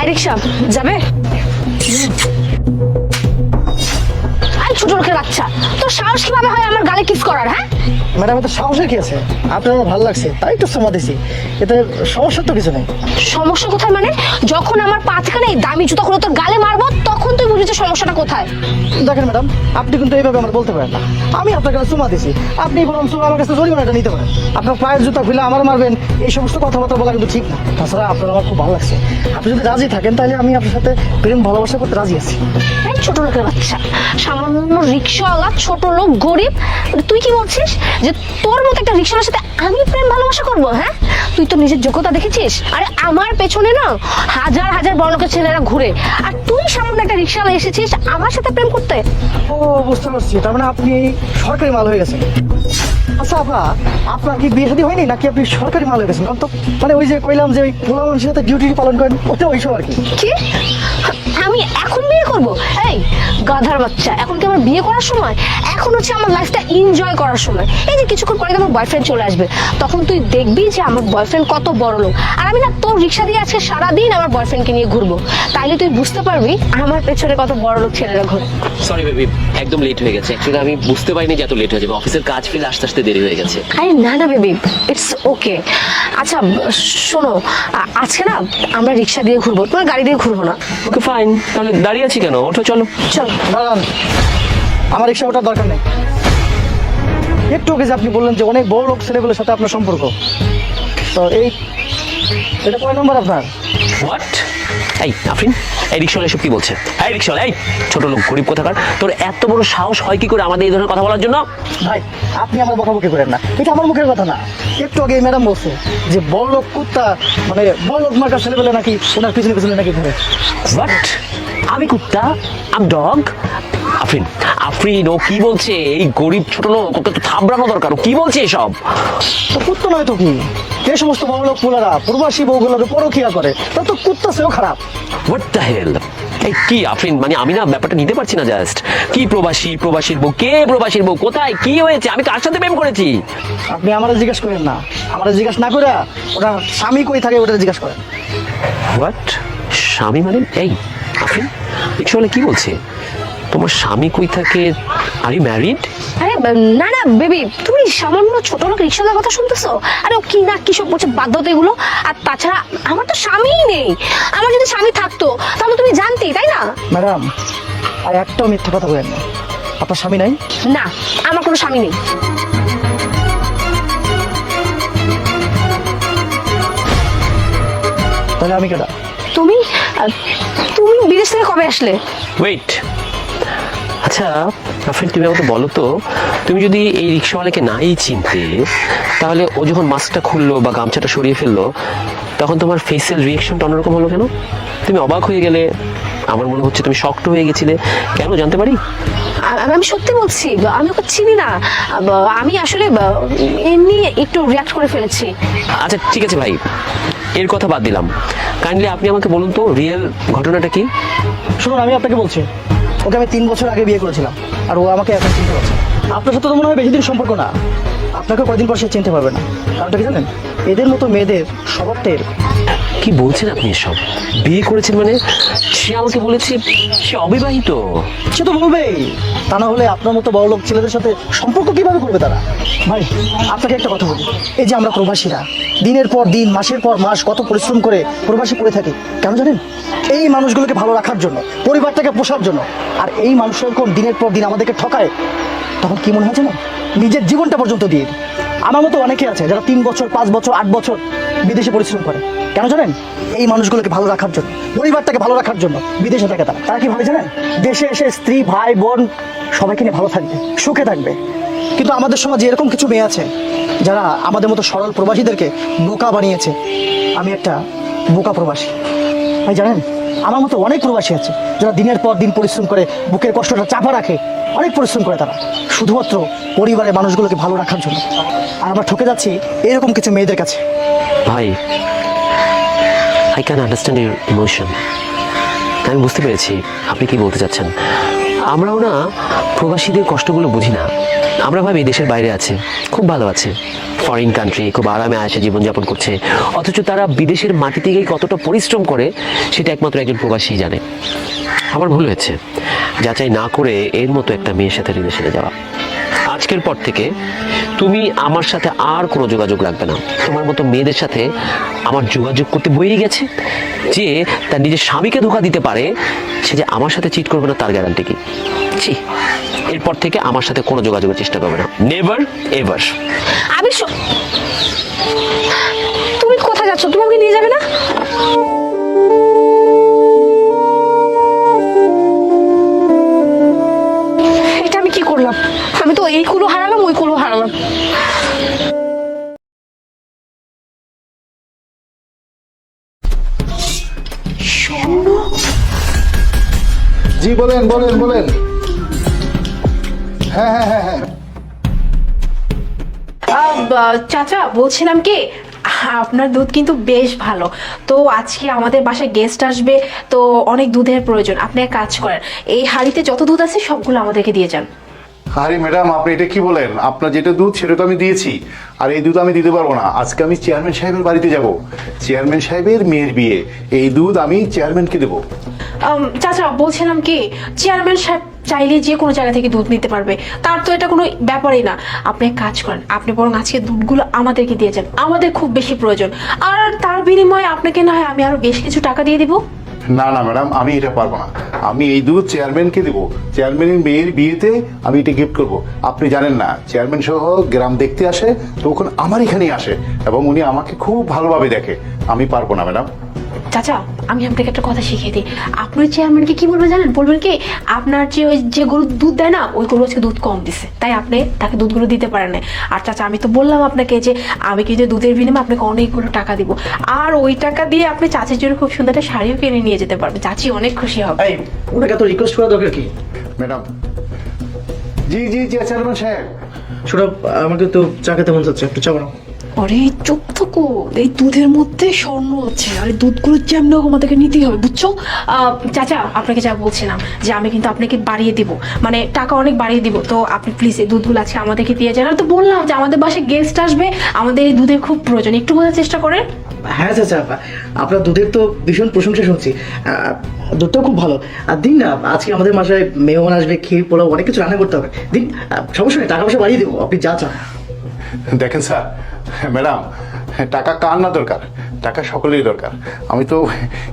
I রিক্সা যাবে? I ছোট লোকের বাচ্চা তোর সাহস কীভাবে হয় আমার গালে কিস করার হ্যাঁ? ম্যাডাম এত সাহসের কি আছে? আপনার আমার ভালো লাগছে তাই একটু সময় দিছি এতে সমস্যার তো কিছু নেই। সমস্যা কোথায় মানে? যখন আমার পাঁচখানে এই দামি জুতো করে তোর গালে মারবো তখন তুই বুঝেছিস সমস্যাটা কোথায়? দেখেন ম্যাডাম আপনি কিন্তু এইভাবে আমার বলতে পারেন না। আমি আপনার কাছে চুমা দিছি আপনি বরং চুমা আমার কাছে জরিমানাটা নিতে পারেন। আপনার পায়ের জুতা খুলে আমার মারবেন এই সমস্ত কথাবার্তা বলা কিন্তু ঠিক না। তাছাড়া আপনার আমার খুব ভালো লাগছে। আপনি যদি রাজি থাকেন তাহলে আমি আপনার সাথে প্রেম ভালোবাসা করতে রাজি আছি। ছোট লোকের বাচ্চা সামান্য রিক্সাওয়ালা ছোট লোক গরিব। তুই কি বলছিস যে তোর মতো একটা রিক্সাওয়ালার সাথে আমি প্রেম ভালোবাসা করব হ্যাঁ? তুই তো নিজের যোগ্যতা দেখেছিস? আরে আমার পেছনে না হাজার হাজার বড় লোকের ছেলেরা ঘুরে। আর তুই সামান্য একটা রিক্সাওয়ালা এসেছিস আমার সাথে প্রেম করতে? ও বুঝতে পারছি। তার মানে আপনি সরকারি মাল হয়ে গেছেন। আচ্ছা আপা আপনার কি বিয়ে শাদী হয়নি? নাকি আপনি সরকারি মাল হয়ে গেছেন? কারণ তো মানে ওই যে কইলাম যে ওই পোলা মানুষের সাথে ডিউটি পালন করেন ওটা ওই সব আর কি। কি? আমি এখন বিয়ে করব? এই গাধার বাচ্চা। এখন কি আমার বিয়ে করার সময়? এখন হচ্ছে আমার লাইফটা এনজয় করার সময়। এই যে কিছুক্ষণ পরে আমার বয়ফ্রেন্ড চলে আসবে। তখন তুই দেখবি যে আমার বয়ফ্রেন্ড কত বড় লোক। আর আমি না তোর রিক্সা দিয়ে আজকে সারাদিন আমার বয়ফ্রেন্ডকে নিয়ে ঘুরবো। তাইলে তুই বুঝতে পারবি আমার পেছনে কত বড় লোক ছেলেরা ঘুরে। সরি বেবি একদম লেট হয়ে গেছে। অ্যাকচুয়ালি আমি বুঝতে পারিনি যে এত লেট হয়ে যাবে। অফিসের কাজ ফেলে আস্তে আস্তে দেরি হয়ে গেছে। আরে না না বেবি ইটস ওকে আচ্ছা শোনো আজকে না আমরা রিক্সা দিয়ে ঘুরবো। তোমার গাড়ি দিয়ে ঘুরবো না। ওকে ফাইন তাহলে দাঁড়িয়ে আছি কেন? ওঠো চলো। চলো। দাঁড়ান। আমার রিক্সা ওঠার দরকার নেই। একটু আগে যে আপনি বললেন যে অনেক বড় লোক ছেলেগুলোর সাথে আপনার সম্পর্ক। তো এই এটা কয় নম্বর আপনার? হোয়াট এই আফরিন এই রিক্সাওয়ালা এসব কি বলছে? এই রিক্সাওয়ালা এই ছোট লোক গরিব কোথাকার? তোর এত বড় সাহস হয় কি করে আমাদের এই ধরনের কথা বলার জন্য? ভাই আপনি আমার বকাবকি করেন না। এটা আমার মুখের কথা না। একটু আগে ম্যাডাম বলছে যে বড় লোক কুত্তা মানে বড় লোক মার্কার ছেলেবেলে নাকি ওনার পিছনে পিছনে নাকি ঘুরে। হোয়াট আমি কুত্তা আম ডগ আফরিন আফরিন ও কি বলছে? এই গরিব ছোট লোক ওকে তো থাবড়ানো দরকার ও কি বলছে এসব? তো কুত্তা নয় তো কি? যে সমস্ত বড় লোক পোলারা? প্রবাসী বউগুলোকে পরকিয়া করে? তা তো কুত্তা সেও খারাপ। হোয়াট দ্য হেল এই কি আফরিন মানে আমি না ব্যাপারটা নিতে পারছি না জাস্ট কি প্রবাসী প্রবাসীর বউ? কে প্রবাসীর বউ? কোথায়? কি হয়েছে? আমি কার সাথে প্রেম করেছি? আপনি আমার জিজ্ঞেস করেন না। আমার জিজ্ঞেস না করে ওটা স্বামী কই থাকে ওটা জিজ্ঞেস করেন। হোয়াট স্বামী মানে? এই আফরিন রিক্সাওয়ালা কি বলছে? তোমার স্বামী কই থাকে? আর ইউ ম্যারিড আরে না না বেবি তুমি সামান্য ছোট লোক রিক্সাওয়ালার কথা শুনতেছো? আরে ও কি না কি সব বলছে বাধ্যতা এগুলো? আর তাছাড়া আমার তো স্বামীই নেই। আমার যদি স্বামী থাকতো তাহলে তুমি জানতেই তাই না? ম্যাডাম আর একটাও মিথ্যা কথা বলেন না। আপনার স্বামী নাই? না আমার কোনো স্বামী নেই। তাহলে আমি কেটা তুমি তুমি বিদেশ থেকে কবে আসলে? ওয়েট আচ্ছা আফরিন তুমি আমাকে বলো তো তুমি যদি এই রিক্সাওয়ালাকে নাই চিনতে তাহলে ও যখন মাস্কটা খুললো বা গামছাটা সরিয়ে ফেলল তখন তোমার ফেসিয়াল রিয়েকশনটা অন্যরকম হলো কেন? তুমি অবাক হয়ে গেলে আমার মনে হচ্ছে তুমি শক্ত হয়ে গেছিলে। কেন জানতে পারি? আমি সত্যি বলছি আমি ওকে চিনি না আমি আসলে এমনি একটু রিয়াক্ট করে ফেলেছি। আচ্ছা ঠিক আছে ভাই। এর কথা বাদ দিলাম। কাইন্ডলি আপনি আমাকে বলুন তো রিয়েল ঘটনাটা কি? শুনুন, আমি আপনাকে বলছি, ওকে আমি তিন বছর আগে বিয়ে করেছিলাম, আর ও আমাকে এখন চিনতে পারছে আপনার সাথে তো মনে হয় বেশি দিন সম্পর্ক না। আপনাকে কয়দিন পর সে চিনতে পারবে না। কারণটা কি জানেন? এদের মতো মেয়েদের এরকম। কি বলছেন আপনি এসব? বিয়ে করেছেন মানে? সে আমাকে বলেছে সে অবিবাহিত। সে তো বলবেই। তা না হলে আপনার মতো বড় লোক ছেলেদের সাথে সম্পর্ক কীভাবে করবে তারা? ভাই, আপনাকে একটা কথা বলি। এই যে আমরা প্রবাসীরা, দিনের পর দিন, মাসের পর মাস কত পরিশ্রম করে প্রবাসী পড়ে থাকি, কেন জানেন? এই মানুষগুলোকে ভালো রাখার জন্য, পরিবারটাকে পোষার জন্য। আর এই মানুষরা যখন দিনের পর দিন আমাদেরকে ঠকায়, তখন কি মনে হয় জানো নিজের জীবনটা পর্যন্ত দিয়ে আমার মতো অনেকে আছে যারা তিন বছর, পাঁচ বছর, আট বছর বিদেশে পরিশ্রম করে। কেন জানেন? এই মানুষগুলোকে ভালো রাখার জন্য, পরিবারটাকে ভালো রাখার জন্য বিদেশে থাকে তারা। তারা কি ভাবে জানেন? দেশে এসে স্ত্রী, ভাই, বোন সবাইকে নিয়ে ভালো থাকবে, সুখে থাকবে। কিন্তু আমাদের সমাজে এরকম কিছু মেয়ে আছে, যারা আমাদের মতো সরল প্রবাসীদেরকে বোকা বানিয়েছে। আমি একটা বোকা প্রবাসী। ভাই, জানেন? আমার মতো অনেক প্রবাসী আছে, যারা দিনের পর দিন পরিশ্রম করে বুকের কষ্টটা চাপা রাখে। অনেক পরিশ্রম করে তারা। শুধুমাত্র পরিবারের মানুষগুলোকে ভালো রাখার জন্য। আর আমরা ঠকে যাচ্ছি এরকম কিছু মেয়েদের কাছে। ভাই I can understand your emotion আমি বুঝতে পেরেছি আপনি কি বলতে চাচ্ছেন। আমরাও না প্রবাসীদের কষ্টগুলো বুঝি না। আমরা ভাবি দেশের বাইরে আছে, খুব ভালো আছে। ফরেন কান্ট্রি খুব আরামে আয়সা জীবনযাপন করছে। অথচ তারা বিদেশের মাটি থেকেই কতটা পরিশ্রম করে, সেটা একমাত্র একজন প্রবাসী জানে। আমার ভুল হয়েছে। যাচাই না করে এর মতো একটা মেয়ের সাথে রিলেশনে যাওয়া। আজকের পর থেকে তুমি আমার সাথে আর কোনো যোগাযোগ রাখবে না। তোমার মতো মেয়েদের সাথে আমার যোগাযোগ করতে বইয়ে গেছে যে তার নিজের স্বামীকে ধোকা দিতে পারে, সে যে আমার সাথে চিট করবে না, তার গ্যারান্টি কি? ছি, এরপর থেকে আমার সাথে কোনো যোগাযোগের চেষ্টা করবে না। নেভার এভার আমি তুমি কোথায় যাচ্ছ? তুমি আমাকে নিয়ে যাবে না? জি, বলেন বলেন বলেন। হ্যাঁ হ্যাঁ হ্যাঁ হ্যাঁ। চাচা, বলছিলাম কি, আপনার দুধ কিন্তু বেশ ভালো। তো আজকে আমাদের বাসায় গেস্ট আসবে, তো অনেক দুধের প্রয়োজন। আপনি এক কাজ করেন, এই হাঁড়িতে যত দুধ আছে সবগুলো আমাদেরকে দিয়ে যান। আরে ম্যাডাম, আপনি এটা কি বলেন? আপনার যেটা দুধ, সেটা তো আমি দিয়েছি। আর এই দুধ আমি দিতে পারব না। আজকে আমি চেয়ারম্যান সাহেবের বাড়িতে যাব। চেয়ারম্যান সাহেবের মেয়ের বিয়ে। এই দুধ আমি চেয়ারম্যানকে দেবো। চাচা, বলছিলাম কি, চেয়ারম্যান সাহেব চাইলে যে কোনো জায়গা থেকে দুধ নিতে পারবে। তার তো এটা কোনো ব্যাপারই না। আপনি এক কাজ করেন, আপনি বরং আজকে দুধগুলো আমাদেরকে দিয়ে যান। আমাদের খুব বেশি প্রয়োজন। আর তার বিনিময়ে আপনাকে না হয় আমি আরও বেশ কিছু টাকা দিয়ে দিব। না না, ম্যাডাম, আমি এটা পারব না। আমি এই দুধ চেয়ারম্যানকে দেবো। চেয়ারম্যানের মেয়ের বিয়েতে আমি এটা গিফট করব। আপনি জানেন না, চেয়ারম্যান সহ গ্রাম দেখতে আসে, তখন আমার এখানেই আসে এবং উনি আমাকে খুব ভালোভাবে দেখে। আমি পারব না, ম্যাডাম। চাচা আমি আপনাকে একটা কথা শিখিয়ে দিই। আপনার চেয়ারম্যানকে কি বলবেন জানেন? বলবেন কি আপনার যে ওই যে গরু দুধ দেয় না ওই গরু আজকে দুধ কম দিছে। তাই আপনি তাকে দুধগুলো দিতে পারেন না আর চাচা আমি তো বললাম আপনাকে যে আমি কিন্তু দুধের বিনিময়ে আপনাকে অনেকগুলো টাকা দিব। আর ওই টাকা দিয়ে আপনি চাচির জন্য খুব সুন্দর একটা শাড়িও কিনে নিয়ে যেতে পারবেন। চাচি অনেক খুশি হবে। এই ওনাকে তো রিকোয়েস্ট করা দরকার কি? ম্যাডাম। জি জি জি চেয়ারম্যান সাহেব। শোনো আমাকে তো চা খেতে মন চাচ্ছে একটু চা বানাও। আরে চুপ থাকো। এই দুধের মধ্যে স্বর্ণ আছে। আর দুধগুলো যেমন হোক আমাদেরকে নিতেই হবে বুঝছ? চাচা আপনাকে যা বলছিলাম যে আমি কিন্তু আপনাকে বাড়িয়ে দিব। মানে টাকা অনেক বাড়িয়ে দিব। তো আপনি প্লিজ এই দুধগুলো আজকে আমাদেরকে দিয়ে যান। আর তো বললাম যে আমাদের বাসায় গেস্ট আসবে আমাদের এই দুধের খুব প্রয়োজন। একটু বোঝার চেষ্টা করেন। হ্যাঁ চাচা আপনার দুধের তো ভীষণ প্রশংসা শুনছি। আহ, দুধটাও খুব ভালো। আর দিন না আজকে আমাদের মাসায় মেহমান আসবে ক্ষীর পোলাও অনেক কিছু রান্না করতে হবে। দিন সমস্যা নেই টাকা পয়সা বাড়িয়ে দেবো আপনি যা চান। দেখেন স্যার ম্যাডাম টাকা কার না দরকার? টাকা সকলেরই দরকার। আমি তো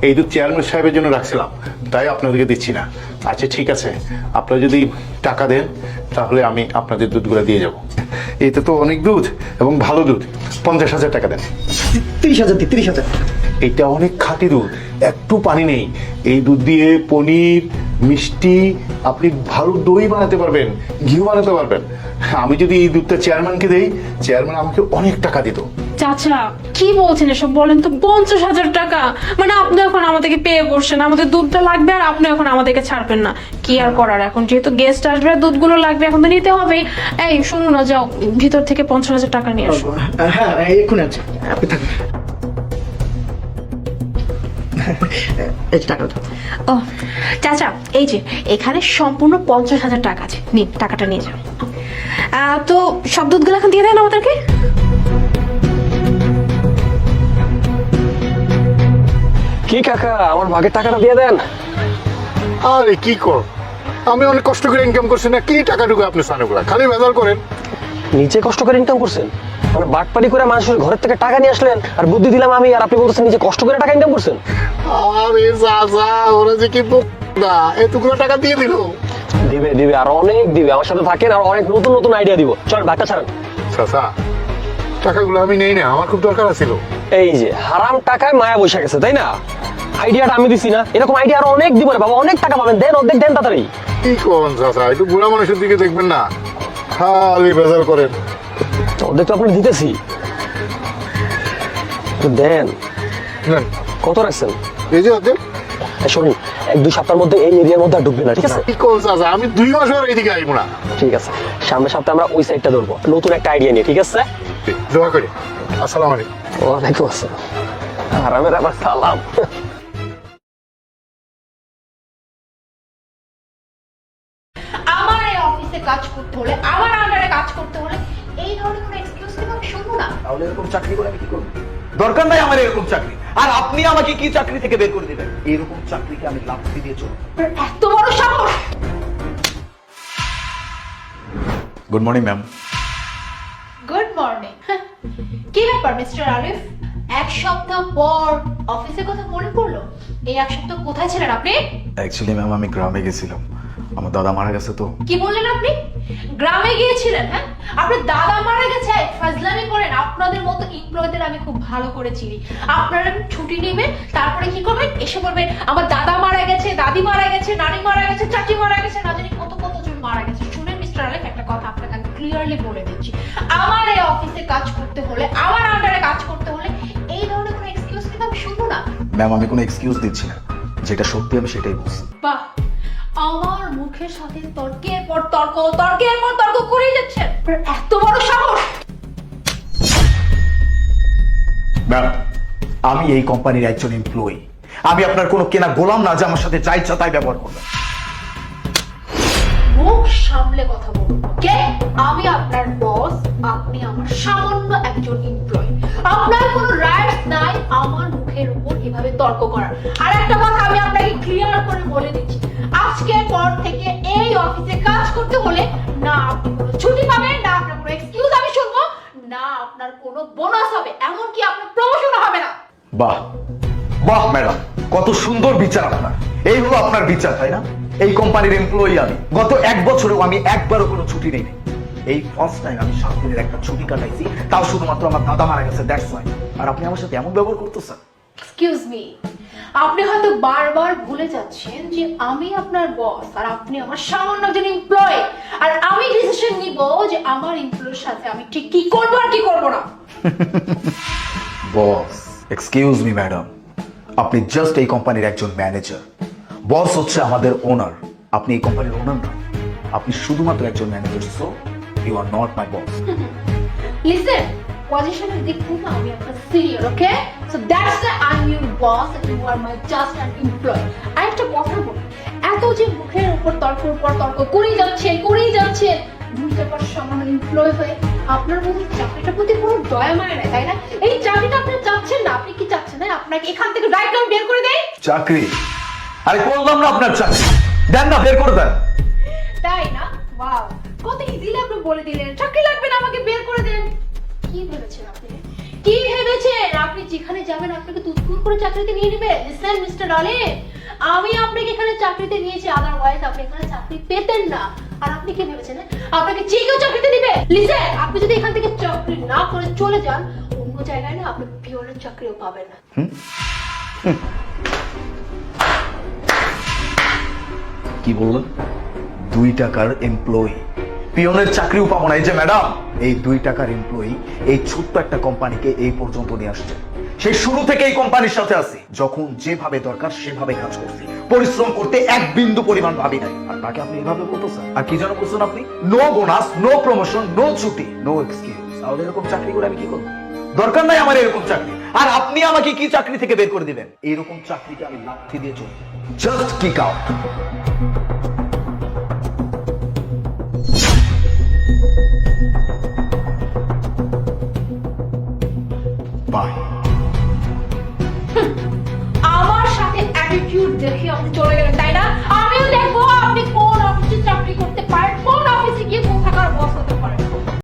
এই দুধ চেয়ারম্যান সাহেবের জন্য রাখছিলাম তাই আপনাদেরকে দিচ্ছি না। আচ্ছা ঠিক আছে। আপনারা যদি টাকা দেন তাহলে আমি আপনাদের দুধগুলো দিয়ে যাব। এতে তো অনেক দুধ এবং ভালো দুধ। পঞ্চাশ হাজার টাকা দেন। তিরিশ হাজার তিরিশ হাজার। এটা অনেক খাঁটি দুধ একটু পানি নেই। এই দুধ দিয়ে পনির মিষ্টি আপনি ভালো দই বানাতে পারবেন ঘিউ বানাতে পারবেন। আমি যদি এই দুধটা চেয়ারম্যানকে দেই চেয়ারম্যান আমাকে অনেক টাকা দিত। চাচা কি বলছেন এসব বলেন তো? পঞ্চাশ হাজার টাকা। মানে আপনি এখন আমাদেরকে পেয়ে করছেন আমাদের দুধটা লাগবে আর আপনি এখন আমাদেরকে ছাড়বেন না। কি আর করার? এখন যেহেতু গেস্ট আসবে আর দুধগুলো লাগবে এখন তো নিতে হবে। এই শুনুন না যাও ভিতর থেকে পঞ্চাশ হাজার টাকা নিয়ে আসো। হ্যাঁ এক্ষুনি আছে। আপনি থাকুন। এই যে ও চাচা এই যে এখানে সম্পূর্ণ পঞ্চাশ হাজার টাকা আছে। নিন টাকাটা নিয়ে যাও। তো সব দুধগুলো এখন দিয়ে দেন আমাদেরকে? কি কাকা আমার ভাগের টাকাটা দিয়ে দেন? আরে কি কর? আমি অনেক কষ্ট করে ইনকাম করছি না কি টাকা ঢুকে আপনি সানুগুলা? খালি ভেজাল করেন। নিচে কষ্ট করে ইনকাম করছেন? মানে বাটপাড়ি করে মানুষের ঘরের থেকে টাকা নিয়ে আসলেন আর বুদ্ধি দিলাম আমি আর আপনি বলতেছেন নিজে কষ্ট করে টাকা ইনকাম করছেন? আরে যা যা ওরা যে কি না এতগুলো টাকা দিয়ে দিল। দিবে দিবে আর অনেক দিবে। আমার সাথে থাকেন আর অনেক নতুন নতুন আইডিয়া দিব। চল ভাগটা ছাড়েন। চাচা টাকাগুলো আমি নেই না আমার খুব দরকার ছিল এই যে হারাম টাকায় মায়া বসে গেছে তাই না? আইডিয়াটা আমি দিছি না। এরকম আইডিয়া আরও অনেক দিব রে বাবা অনেক টাকা পাবেন। দেন অর্ধেক দেন তাড়াতাড়ি। কি করেন চাচা একটু বুড়া মানুষের দিকে দেখবেন না। খালি ভেজাল করেন। অর্ধেক তো আপনি দিতেছি। তো দেন। কত রাখছেন? এই যে অর্ধেক। শুনুন দুই সপ্তাহের মধ্যে এই এরিয়ার মধ্যে আর ঢুকবে না ঠিক আছে? কি করেন চাচা আমি দুই মাস পর আইব না। ঠিক আছে। সামনের সপ্তাহে আমরা ওই সাইডটা ধরবো। নতুন একটা আইডিয়া নিয়ে ঠিক আছে? দোয়া করি। আসসালামু আলাইকুম। ওয়ালাইকুম আসসালাম। আরামের আবার সালাম। অফিসে কাজ করতে হলে আমার আন্ডারে কাজ করতে হলে এই ধরনের কোনো এক্সকিউজ কিন্তু আমি শুনব না? তাহলে এরকম চাকরি করে আমি কি করব? দরকার নাই আমার এরকম চাকরি। আর আপনি আমাকে কি চাকরি থেকে বের করে দিবেন? এরকম চাকরিকে আমি লাফি দিয়ে চলবো। এত বড় সাহস! Good morning ma'am good morning কি ব্যাপার মিস্টার আরিফ? এক সপ্তাহ পর অফিসের কথা মনে পড়ল? এই এক সপ্তাহ কোথায় ছিলেন আপনি? অ্যাকচুয়ালি ম্যাম আমি গ্রামে গেছিলাম। আমার দাদা মারা গেছে তো। কি বললেন আপনি? গ্রামে গিয়েছিলেন হ্যাঁ? আপনার দাদা মারা গেছে ফাজলামি করেন। আপনাদের মতো এমপ্লয়ীদের আমি খুব ভালো করে চিনি। আপনারা ছুটি নেবেন তারপরে কি করবেন? এসে বলবেন আমার দাদা মারা গেছে দাদি মারা গেছে নানি মারা গেছে চাচি মারা গেছে না জানি কত কতজন মারা গেছে। শুনেন মিস্টার আলেক একটা কথা আপনাকে আমি ক্লিয়ারলি বলে দিচ্ছি। আমার এই অফিসে কাজ করতে হলে আমার আন্ডারে কাজ করতে হলে এই ধরনের কোনো এক্সকিউজ কিন্তু আমি শুনব না। ম্যাম আমি কোনো এক্সকিউজ দিচ্ছি না। যেটা সত্যি আমি সেটাই বলছি। বাহ! আমার মুখের সাথে তর্কের পর তর্ক তর্কের পর তর্ক করেই যাচ্ছে। এত বড় সাহস! আমি এই কোম্পানির একজন এমপ্লয়ি আমি আপনার কোনো কেনা গোলাম না যে আমার সাথে যা ইচ্ছা তাই ব্যবহার করবেন। মুখ সামলে কথা বলুন কে আমি আপনার বস আপনি আমার সামান্য একজন এমপ্লয়ি আপনার কোনো রাইটস নাই আমার মুখের উপর এভাবে তর্ক করার। আর একটা কথা ক্লিয়ার করে বলে দিচ্ছি। আজকের পর থেকে এই অফিসে কাজ করতে হলে না আপনি কোনো ছুটি পাবেন না আপনার কোনো এক্সকিউজ আমি শুনব না আপনার কোনো বোনাস হবে এমনকি আপনার প্রমোশন হবে না। বাহ বাহ ম্যাডাম কত সুন্দর বিচার আপনার। এই হলো আপনার বিচার তাই না? এই কোম্পানির এমপ্লয়ি আমি। গত এক বছরেও আমি একবারও কোনো ছুটি নেই এই ফার্স্ট টাইম আমি সাত দিনের একটা ছুটি কাটাইছি তাও শুধুমাত্র আমার দাদা মারা গেছে দ্যাটস ওয়াই আর আপনি আমার সাথে এমন ব্যবহার করতেছেন? এক্সকিউজ মি আপনি হয়তো বারবার ভুলে যাচ্ছেন যে আমি আপনার বস আর আপনি আমার সামান্য একজন এমপ্লয় আর আমি ডিসিশন নিব যে আমার এমপ্লয়ের সাথে আমি ঠিক কি করব আর কি করব না। বস এক্সকিউজ মি ম্যাডাম আপনি জাস্ট এই কোম্পানির একজন ম্যানেজার বস হচ্ছে আমাদের ওনার আপনি এই কোম্পানির ওনার না আপনি শুধুমাত্র একজন manager so you are not my boss listen পজিশনের দিক থেকে আমি আপনার senior okay so that's the I your boss and you are my just an employee আর একটা কথা বলি এত যে মুখের উপর তর্কের উপর তর্ক করেই যাচ্ছেন করেই যাচ্ছেন বুঝতে পার সামান্য এমপ্লয় হয়ে আপনার মধ্যে চাকরিটার প্রতি কোনো দয়া মায়া নেই তাই না? এই চাকরিটা আপনি চাচ্ছেন না আপনি কি চাচ্ছেন? না আপনাকে এখান থেকে রাইট নাম বের করে দেয় চাকরি? আরে করলাম না আপনার চাকরি। দেন না বের করে দেন। তাই না? ওয়াও কত ইজিলি আপনি বলে দিলেন। চাকরি লাগবে না আমাকে বের করে দেন। যেখানে যাবেন আপনাকে তুৎকুর করে চাকরিতে নিয়ে নেবে। লিসেন মিস্টার আমি আপনাকে এখানে চাকরিতে নিয়েছি আদারওয়াইজ আপনি এখানে চাকরি পেতেন না। আর আপনি কি ভেবেছেন হ্যাঁ? আপনাকে যে কেউ চাকরিতে লিসেন আপনি যদি এখান থেকে চাকরি না করে চলে যান, অন্য জায়গায় না আপনি পিওনের চাকরিও পাবেন না। কি দুই টাকার এমপ্লয়ি পিয়নের চাকরিও পাবো না। এই যে ম্যাডাম এই দুই টাকার এমপ্লয়ি এই ছোট্ট একটা কোম্পানিকে এই পর্যন্ত নিয়ে আসছে। সেই শুরু থেকে এই কোম্পানির সাথে আছি। যখন যেভাবে দরকার সেভাবে কাজ করছি। পরিশ্রম করতে এক বিন্দু পরিমাণ ভাবি নাই। আর তাকে আপনি এভাবে বলতেছেন আর কি যেন বলছেন আপনি? No bonus no promotion no ছুটি নো এক্সকিউজ তাহলে এরকম চাকরি করে আমি কি করব? দরকার নাই আমার এরকম চাকরি। আর আপনি আমাকে কি চাকরি থেকে বের করে দিবেন? এরকম চাকরিকে আমি লাথি দিয়ে চলবো। জাস্ট কিক আউট আমার সাথে অ্যাটিটিউড দেখে আপনি চলে গেলেন তাই